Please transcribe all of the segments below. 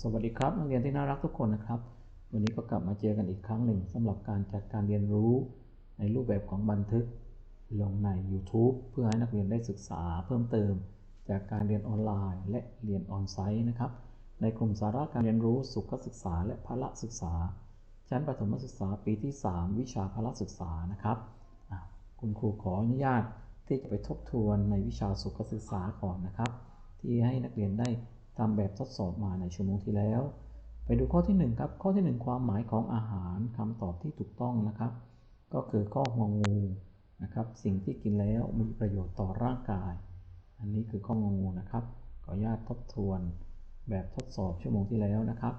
สวัสดีครับ นักเรียนที่น่ารักทุกคนนะครับ วันนี้ก็กลับมาเจอกันอีกครั้งหนึ่งสำหรับการจัดการเรียนรู้ในรูปแบบของบันทึกลงใน YouTube เพื่อให้นักเรียนได้ศึกษาเพิ่มเติม จากการเรียนออนไลน์ และเรียนออนไซต์นะครับ ในกลุ่มสาระการเรียนรู้สุขศึกษา และพละศึกษา ชั้นประถมศึกษาปีที่ 3 วิชาพละศึกษานะครับคุณครูขออนุญาตที่จะไปทบทวนในวิชาสุขศึกษาก่อนนะครับ ที่ให้นักเรียนได้ ทำแบบทดสอบมาในชั่วโมงที่แล้ว ไปดูข้อที่1ครับข้อที่ 1 ความหมายของอาหารคำตอบที่ถูกต้องนะครับ ก็คือข้ององูนะครับสิ่งที่กินแล้วมีประโยชน์ต่อร่างกาย อันนี้คือข้ององูนะครับขออนุญาตทบทวน แบบทดสอบชั่วโมงที่แล้วนะครับ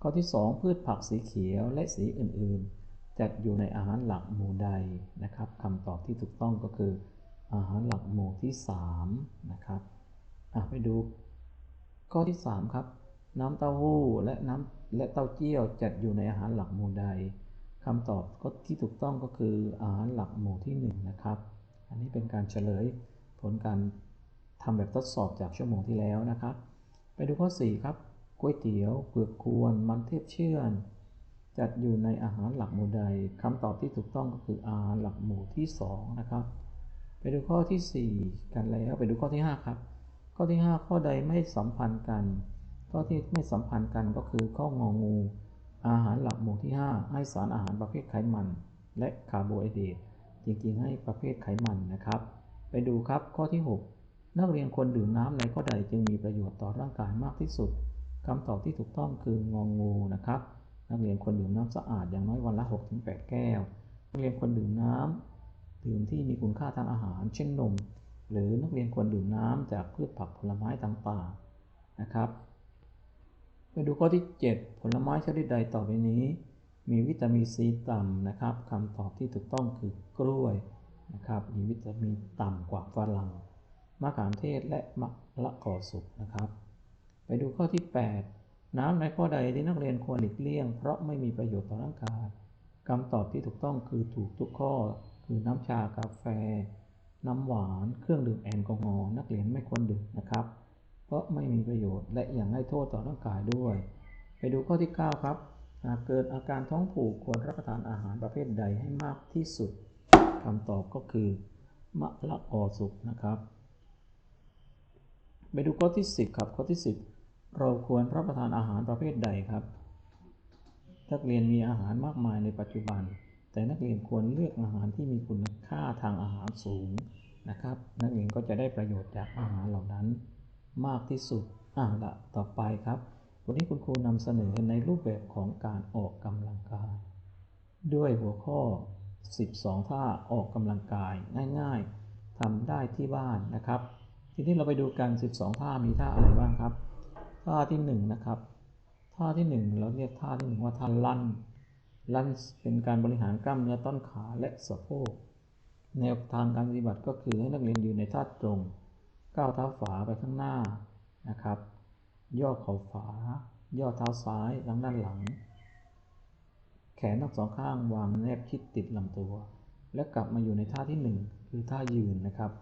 ข้อที่ 2 พืชผักสีเขียวและสีอื่นๆ จัดอยู่ในอาหารหลักหมู่ใดนะครับคำตอบที่ถูกต้องก็คืออาหารหลักหมู่ที่3นะครับไปดู ข้อที่ 3 ครับ น้ำเต้าหู้และน้ำและเต้าเจี้ยวจัดอยู่ในอาหารหลักหมู่ใดคำตอบก็ที่ถูกต้องก็คืออาหารหลักหมู่ที่ 1 นะครับ อันนี้เป็นการเฉลยผลการทำแบบทดสอบจากชั่วโมงที่แล้วนะครับ ไปดูข้อ 4 ครับก๋วยเตี๋ยวเผือกกวนมันเทพเชื่อน จัดอยู่ในอาหารหลักหมู่ใดคำตอบที่ถูกต้องก็คืออาหารหลักหมู่ที่ 2 นะครับ ไปดูข้อที่ 4 กันแล้วไปดูข้อที่ 5 ครับ ข้อที่ 5 ข้อใดไม่สัมพันธ์กัน ข้อที่ไม่สัมพันธ์กันก็คือข้ององู อาหารหลักหมู่ที่ 5 ให้สารอาหารประเภทไขมัน และคาร์โบไฮเดรตจริงๆ ให้ประเภทไขมันนะครับ ไปดูครับข้อที่ 6 นักเรียนควรดื่มน้ำในข้อใดจึงมีประโยชน์ต่อร่างกายมากที่สุดคำตอบที่ถูกต้องคืององูนะครับ นักเรียนควรดื่มน้ำสะอาดอย่างน้อยวันละ 6-8 แก้ว นักเรียนควรดื่มน้ำดื่มที่มีคุณค่าทางอาหาร เช่นนม หรือนักเรียนควรดื่มน้ำจากพืชผักผลไม้ต่างๆนะครับ ไปดูข้อที่ 7 ผลไม้ชนิดใดต่อไปนี้ มีวิตามินซีต่ำนะครับคำตอบที่ถูกต้องคือกล้วยนะครับ มีวิตามินต่ำกว่าฝรั่งมะขามเทศและมะละกอสุกนะครับ ไปดูข้อที่ 8 น้ำในข้อใดที่นักเรียนควรหลีกเลี่ยง เพราะไม่มีประโยชน์ต่อร่างกายคำตอบที่ถูกต้องคือถูกทุกข้อ คือน้ำชากาแฟ น้ำหวาน เครื่องดื่มแอลกอฮอล์นักเรียนไม่ควรดื่มนะครับ เพราะไม่มีประโยชน์และยังให้โทษต่อร่างกายด้วย ไปดูข้อที่ 9 ครับ หากเกิดอาการท้องผูกควรรับประทานอาหารประเภทใดให้มากที่สุดคำตอบก็คือ มะละกอสุกนะครับ ไปดูข้อที่ 10 ครับ ข้อที่ 10 เราควรรับประทานอาหารประเภทใดครับนักเรียนมีอาหารมากมายในปัจจุบัน แต่นักเรียนควรเลือกอาหารที่มีคุณค่าทางอาหารสูงนะครับ นักเรียนก็จะได้ประโยชน์จากอาหารเหล่านั้น มากที่สุดอ่าละต่อไปครับ วันนี้คุณครูนำเสนอในรูปแบบของการออกกำลังกาย ด้วยหัวข้อ 12 ท่าออกกำลังกายง่ายๆทำได้ที่บ้านนะครับ ทีนี้เราไปดูกัน 12 ท่ามีท่าอะไรบ้างครับ ท่าที่1นะครับท่าที่ 1 เราเรียกท่าที่1ว่าท่าลั่น ลั่นเป็นการบริหารกล้ามเนื้อต้นขาและสะโพกแนวทางการปฏิบัติก็คือให้นักเรียนยืนในท่าตรงก้าวเท้าฝาไปข้างหน้านะครับ ย่อเข่าฝา ย่อเท้าซ้ายทางด้านหลัง แขนทั้งสองข้างวางแนบชิดติดลำตัว แล้วกลับมาอยู่ในท่าที่ 1 คือท่ายืนนะครับ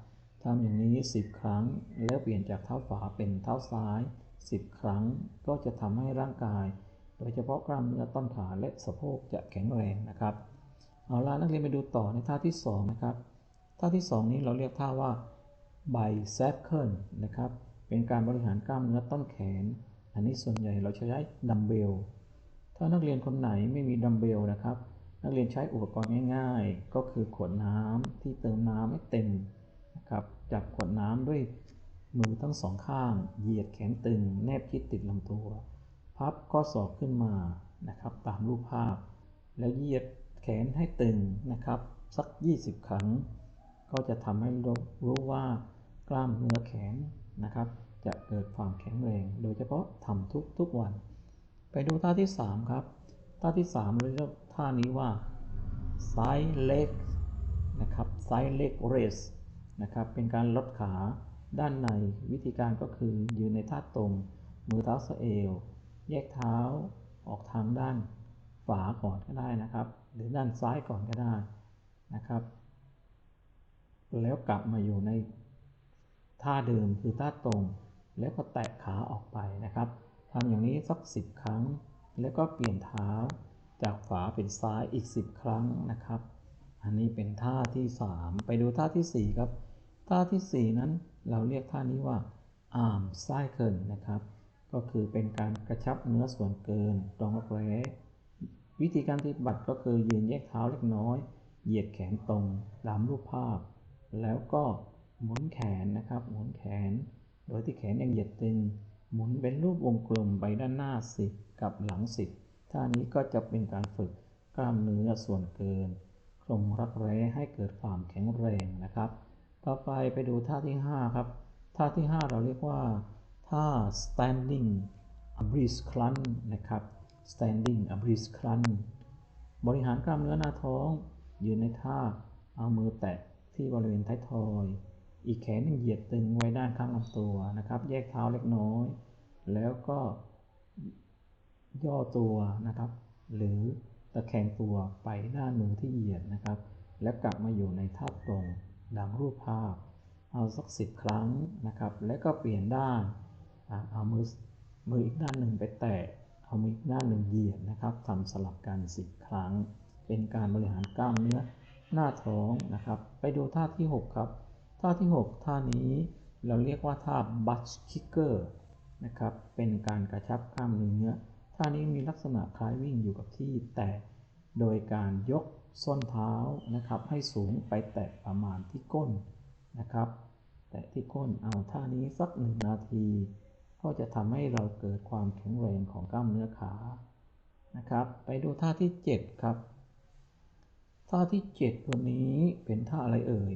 ทำอย่างนี้ 10 ครั้ง แล้วเปลี่ยนจากเท้าฝาเป็นเท้าซ้าย 10 ครั้งก็จะทำให้ร่างกาย ดยเฉพาะกล้ามเนื้อต้นขาและสะโพกจะแข็งแรงนะครับเอาล่ะนักเรียนไปดูต่อในท่าที่ 2 นะครับ ท่าที่ 2 นี้เราเรียกท่าว่า bicycle นะครับ เป็นการบริหารกล้ามเนื้อต้นแขน อันนี้ส่วนใหญ่เราใช้ดัมเบล ถ้านักเรียนคนไหนไม่มีดัมเบลนะครับ นักเรียนใช้อุปกรณ์ง่าย ๆ ก็คือขวดน้ำที่เติมน้ำให้เต็มนะครับจับขวดน้ำด้วยมือทั้งสองข้าง เหยียดแขนตึง แนบชิดติดลำตัว พับข้อศอกขึ้นมานะครับตามรูปภาพ แล้วเหยียดแขนให้ตึงนะครับ สัก 20 ครั้ง ก็จะทำให้รู้รู้ว่ากล้ามเนื้อแขนนะครับ จะเกิดความแข็งแรง โดยเฉพาะทำทุกทุกวัน ไปดูท่าที่ 3 ครับ ท่าที่ 3 เราเรียกท่านี้ว่า side leg นะครับ side leg raise นะครับ เป็นการลดขาด้านในวิธีการก็คือยืนในท่าตรง มือเท้าสะเอว แยกเท้าออกทางด้านฝาก่อนก็ได้นะครับ หรือด้านซ้ายก่อนก็ได้นะครับ แล้วกลับมาอยู่ในท่าเดิมคือท่าตรง แล้วก็แตะขาออกไปนะครับทำอย่างนี้สัก 10 ครั้ง แล้วก็เปลี่ยนเท้าจากขวาเป็นซ้ายอีก 10 ครั้งนะครับ อันนี้เป็นท่าที่ 3 ไปดูท่าทีสี่4 ครับ ท่าทีสี่ 4 นั้นเราเรียกท่านี้ว่า arm cycle นะครับ ก็คือเป็นการกระชับเนื้อส่วนเกินตรงรักแร้วิธีการปฏิบัติก็คือยืนแยกเท้าเล็กน้อย เหยียดแขนตรงตามรูปภาพ แล้วก็หมุนแขนนะครับหมุนแขน โดยที่แขนยังเหยียดตึง หมุนเป็นรูปวงกลมไปด้านหน้า10กับหลัง10ท่านี้ก็จะเป็นการฝึกกล้ามเนื้อส่วนเกินตรงรักแร้ให้เกิดความแข็งแรงนะครับ ต่อไปไปดูท่าที่ 5 ครับ ท่าที่ 5 เราเรียกว่า ท่า standing a breeze crunch นะครับ standing a breeze crunch บริหารกล้ามเนื้อหน้าท้อง ยืนในท่า เอามือแตะที่บริเวณท้ายทอย อีกแขนหนึ่งเหยียดตึงไว้ด้านข้างลำตัวนะครับ แยกเท้าเล็กน้อย แล้วก็ย่อตัวนะครับ หรือตะแคงตัวไปด้านมือที่เหยียดนะครับ และกลับมาอยู่ในท่าตรงดังรูปภาพ เอาสักสิบครั้งนะครับ แล้วก็เปลี่ยนด้าน เอามือมืออีกด้านหนึ่งไปแตะเอามืออีกด้านหนึ่งเหยียดนะครับทำสลับกันสิบครั้ง เป็นการบริหารกล้ามเนื้อหน้าท้องนะครับ ไปดูท่าที่ 6 ครับ ท่าที่ 6 ท่านี้เราเรียกว่าท่า butt kicker นะครับเป็นการกระชับกล้ามเนื้อท่านี้มีลักษณะคล้ายวิ่งอยู่กับที่แต่โดยการยกส้นเท้านะครับ ให้สูงไปแตะประมาณที่ก้นนะครับ แตะที่ก้นเอาท่านี้สักหนึ่งนาที ก็จะทำให้เราเกิดความแข็งแรงของกล้ามเนื้อขานะครับ ไปดูท่าที่ 7 ครับ ท่าที่ 7 วันนี้เป็นท่าอะไรเอ่ย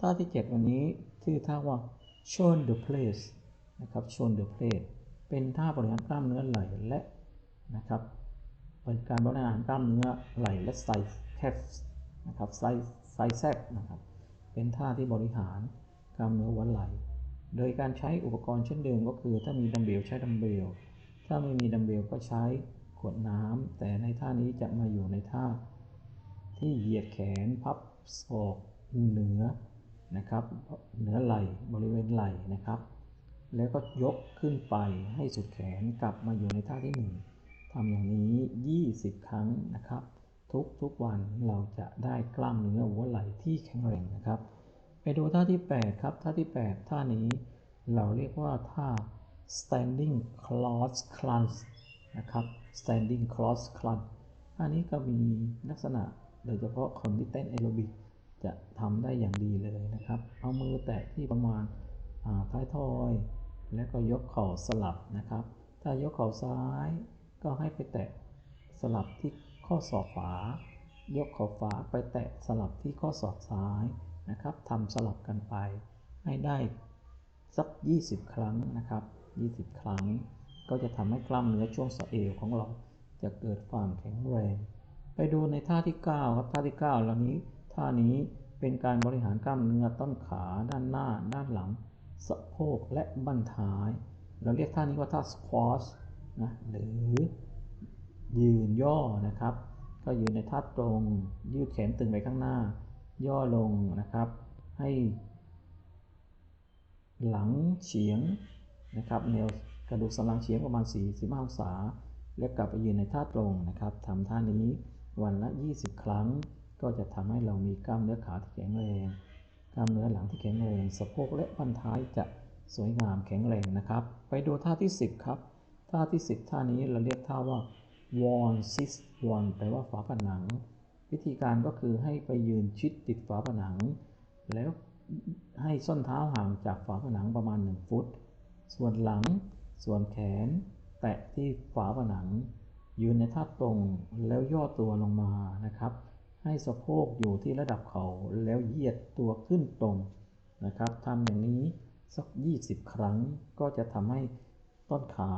ท่าที่ 7 วันนี้ชื่อท่าว่า shoulder press นะครับ shoulder press เป็นท่าบริหารกล้ามเนื้อไหล่และนะครับเป็นการบริหารกล้ามเนื้อไหล่และไซแคฟนะครับไซไซแซบนะครับ เป็นท่าที่บริหารกล้ามเนื้อหัวไหล่ โดยการใช้อุปกรณ์เช่นเดิมก็คือ ถ้ามีดัมเบลใช้ดัมเบล ถ้าไม่มีดัมเบลก็ใช้ขวดน้ำแต่ในท่านี้จะมาอยู่ในท่า ที่เหยียดแขนพับศอกเหนือนะครับเหนือไหล่บริเวณไหล่นะครับ แล้วก็ยกขึ้นไปให้สุดแขนกลับมาอยู่ในท่าที่หนึ่งทำอย่างนี้ 20 ครั้งนะครับ ทุกทุกวันเราจะได้กล้ามเนื้อหัวไหล่ที่แข็งแรงนะครับ ไปดูท่าที่ 8 ครับ ท่าที่ 8 ท่านี้เราเรียกว่าท่า standing cross crunch นะครับ standing cross crunch ท่านี้ก็มีลักษณะโดยเฉพาะคนที่เต้นแอโรบิกจะทำได้อย่างดีเลยนะครับ เอามือแตะที่ประมาณอ่าท้ายทอย แล้วก็ยกเข่าสลับนะครับ ถ้ายกเข่าซ้ายก็ให้ไปแตะสลับที่ข้อศอกขวายกเข่าขวาไปแตะสลับที่ข้อศอกซ้าย นะครับทำสลับกันไปให้ได้สัก 20 ครั้งนะครับ 20 ครั้ง ก็จะทำให้กล้ามเนื้อช่วงสะเอวของเราจะเกิดความแข็งแรง ไปดูในท่าที่ 9 ครับท่าที่9เหล่านี้ท่านี้เป็นการบริหารกล้ามเนื้อต้นขาด้านหน้า ด้านหลัง สะโพกและบั้นท้าย เราเรียกท่านี้ว่าท่าสควอชนะหรือยืนย่อนะครับ ก็ยืนในท่าตรงยืดแขนตึงไปข้างหน้า ย่อลงนะครับ ให้หลังเฉียงนะครับแนวกระดูกสันหลังเฉียงประมาณ 45 องศา แล้วกลับไปยืนในท่าตรงนะครับทำท่านี้วันละ 20 ครั้ง ก็จะทำให้เรามีกล้ามเนื้อขาที่แข็งแรง กล้ามเนื้อหลังที่แข็งแรง สะโพกและบั้นท้ายจะสวยงามแข็งแรงนะครับ ไปดูท่าที่ 10 ครับ ท่าที่ 10 ท่านี้เราเรียกท่าว่า wall sit wall แปลว่าฝาผนัง วิธีการก็คือให้ไปยืนชิดติดฝาผนัง แล้วให้ส้นเท้าห่างจากฝาผนังประมาณ 1 ฟุต ส่วนหลัง ส่วนแขน แตะที่ฝาผนัง ยืนในท่าตรงแล้วย่อตัวลงมานะครับ ให้สะโพกอยู่ที่ระดับเขา่าแล้วเหยียดตัวขึ้นตรงนะครับทำอย่างนี้สัก 20 ครั้งก็จะทำให้ต้นขา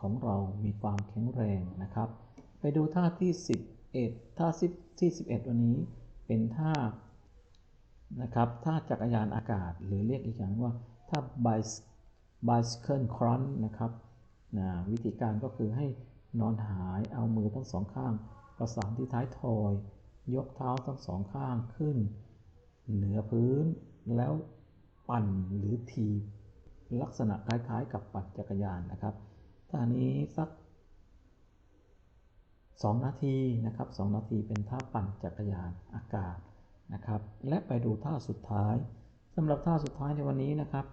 ของเรามีความแข็งแรงนะครับ ไปดูท่าที่ 11ท่าที่ 11 วันนี้เป็นท่านะครับท่าจักรยานอากาศ หรือเรียกอีกอย่างว่าท่า bicycle crunch นะครับนะวิธีการก็คือให้นอนหายเอามือทั้งสองข้าง ประสานที่ท้ายทอย ยกเท้าทั้งสองข้างขึ้น เหนือพื้นแล้วปั่นหรือทีลักษณะคล้ายๆ กับปั่นจักรยานนะครับท่านี้สัก 2 นาทีนะครับ2นาทีเป็นท่าปั่นจักรยานอากาศนะครับและไปดูท่าสุดท้ายสำหรับท่าสุดท้ายในวันนี้นะครับ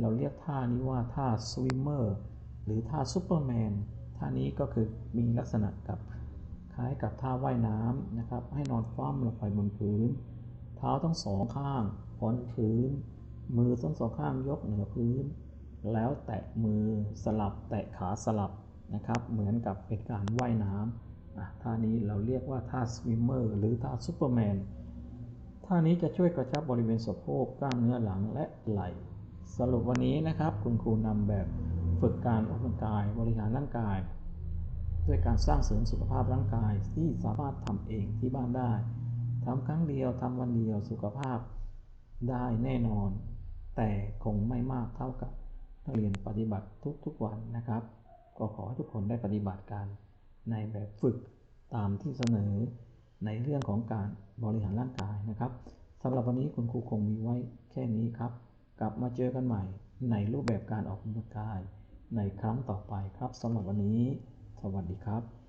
เราเรียกท่านี้ว่าท่าสวิมเมอร์หรือท่าซูเปอร์แมนท่านี้ก็คือมีลักษณะกับคล้ายกับท่าว่ายน้ำนะครับให้นอนคว่ำลงไปบนพื้น เท้าทั้งสองข้างพ้นพื้น มือทั้งสองข้างยกเหนือพื้น แล้วแตะมือสลับแตะขาสลับนะครับ เหมือนกับเป็นการว่ายน้ำ ท่านี้เราเรียกว่าท่าสวิมเมอร์หรือท่าซูเปอร์แมน ท่านี้จะช่วยกระชับบริเวณสะโพกกล้ามเนื้อหลังและไหล่ สรุปวันนี้นะครับคุณครูนำแบบฝึกการออกกำลังกายบริหารร่างกาย ด้วยการสร้างเสริมสุขภาพร่างกายที่สามารถทำเองที่บ้านได้ทำครั้งเดียวทำวันเดียวสุขภาพได้แน่นอน แต่คงไม่มากเท่ากับนักเรียนปฏิบัติทุกๆวันนะครับ ก็ขอให้ทุกคนได้ปฏิบัติการ ในแบบฝึกตามที่เสนอในเรื่องของการบริหารร่างกายนะครับสำหรับวันนี้คุณครูคงมีไว้แค่นี้ครับ กลับมาเจอกันใหม่ในรูปแบบการออกกำลังกาย ในครั้งต่อไปครับสำหรับวันนี้ สวัสดีครับ